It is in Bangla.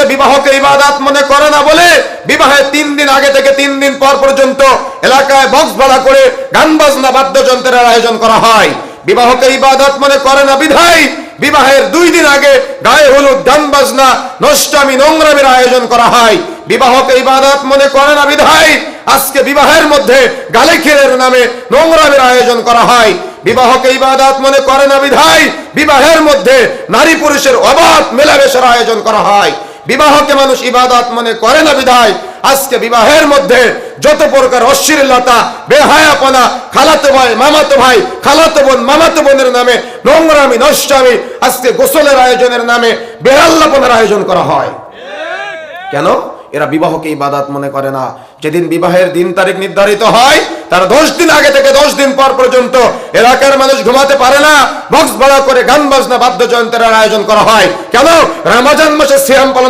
আজকে বিবাহকে ইবাদত মনে করে না বলে বিবাহের তিন দিন আগে থেকে তিন দিন পর পর্যন্ত এলাকায় বক্স ভাড়া করে গান বাজনা বাদ্যযন্ত্রের আয়োজন করা হয়। বিবাহকে ইবাদত মনে করে না বিধায়, বিবাহের দুই দিন আগে গায়ে হলুদ গান বাজনা নষ্টামি, নোংরামের আয়োজন করা হয়। বিবাহকে ইবাদত মনে করে না বিধায়, আজকে বিবাহের মধ্যে গালে খেলের নামে নোংরামের আয়োজন করা হয়। বিবাহকে ইবাদত মনে করে না বিধায়, বিবাহের মধ্যে নারী পুরুষের অবাধ মেলামেশার আয়োজন করা হয়। বিবাহকে মানুষ ইবাদত মনে করে না বিধায়। আজকে বিবাহের মধ্যে যত প্রকার অশ্লীলতা, বেহায়াপনা, খালাতো ভাই, মামাতো ভাই, খালাতো বোন, মামাতো বোনের নামে নোংরামি, নষ্টামি আজকে গোসলের আয়োজনের নামে বেহাল্লাপনার আয়োজন করা হয়। কেন? এরা বিবাহকে ইবাদত মনে করে না। যেদিন বিবাহের দিন তারিখ নির্ধারিত হয়, তার দশ দিন আগে থেকে দশ দিন পর পর্যন্ত এলাকার মানুষ ঘুমাতে পারে না, বক্স ভাড়া করে গান বাজনা, বাদ্যযন্ত্রের আয়োজন করা হয়। কেন? রামাজান মাসে সিয়াম পালনের